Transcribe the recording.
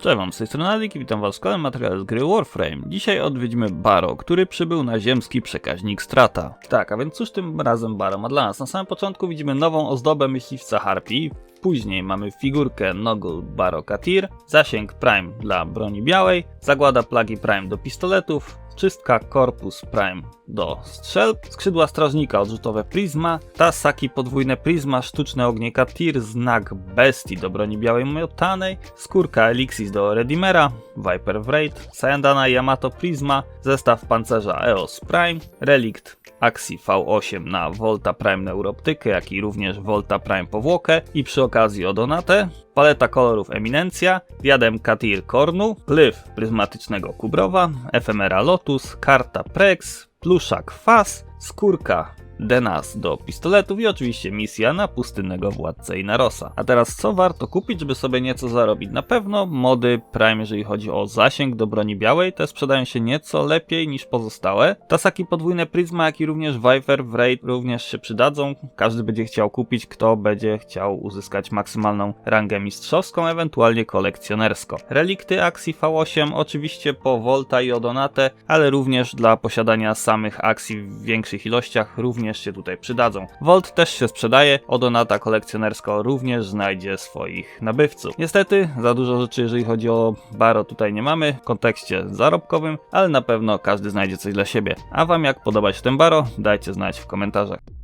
Cześć wam, z tej strony Adik i witam was w kolejnym materiale z gry Warframe. Dzisiaj odwiedzimy Baro, który przybył na ziemski przekaźnik Strata. Tak, a więc cóż tym razem Baro ma dla nas? Na samym początku widzimy nową ozdobę myśliwca Harpii, później mamy figurkę Noggle Baro Katir, zasięg Prime dla broni białej, zagłada plagi Prime do pistoletów, czystka Corpus Prime do strzelb, skrzydła strażnika odrzutowe Prisma, Tasaki podwójne Prisma, sztuczne ognie Katir, znak Bestii do broni białej miotanej, skórka Elixis do Redimera, Viper Wraith, Sayandana Yamato Prisma, zestaw pancerza EOS Prime, relikt Axi V8 na Volta Prime Neuroptykę, jak i również Volta Prime Powłokę i przy okazji Odonatę, paleta kolorów Eminencja, diadem Katir Kornu, glyf pryzmatycznego Kubrowa, efemera Lotus, karta Prex, pluszak Fas, skórka Denas do pistoletów i oczywiście misja na pustynnego władcę Inarosa. A teraz co warto kupić, żeby sobie nieco zarobić? Na pewno mody Prime, jeżeli chodzi o zasięg do broni białej, te sprzedają się nieco lepiej niż pozostałe. Tasaki podwójne Prisma, jak i również Viper Wraith również się przydadzą. Każdy będzie chciał kupić, kto będzie chciał uzyskać maksymalną rangę mistrzowską, ewentualnie kolekcjonerską. Relikty Axi V8 oczywiście po Volta i Odonate, ale również dla posiadania samych akcji w większych ilościach również się tutaj przydadzą. Volt też się sprzedaje, Odonata kolekcjonersko również znajdzie swoich nabywców. Niestety za dużo rzeczy jeżeli chodzi o Baro tutaj nie mamy w kontekście zarobkowym, ale na pewno każdy znajdzie coś dla siebie. A wam jak podoba się ten Baro? Dajcie znać w komentarzach.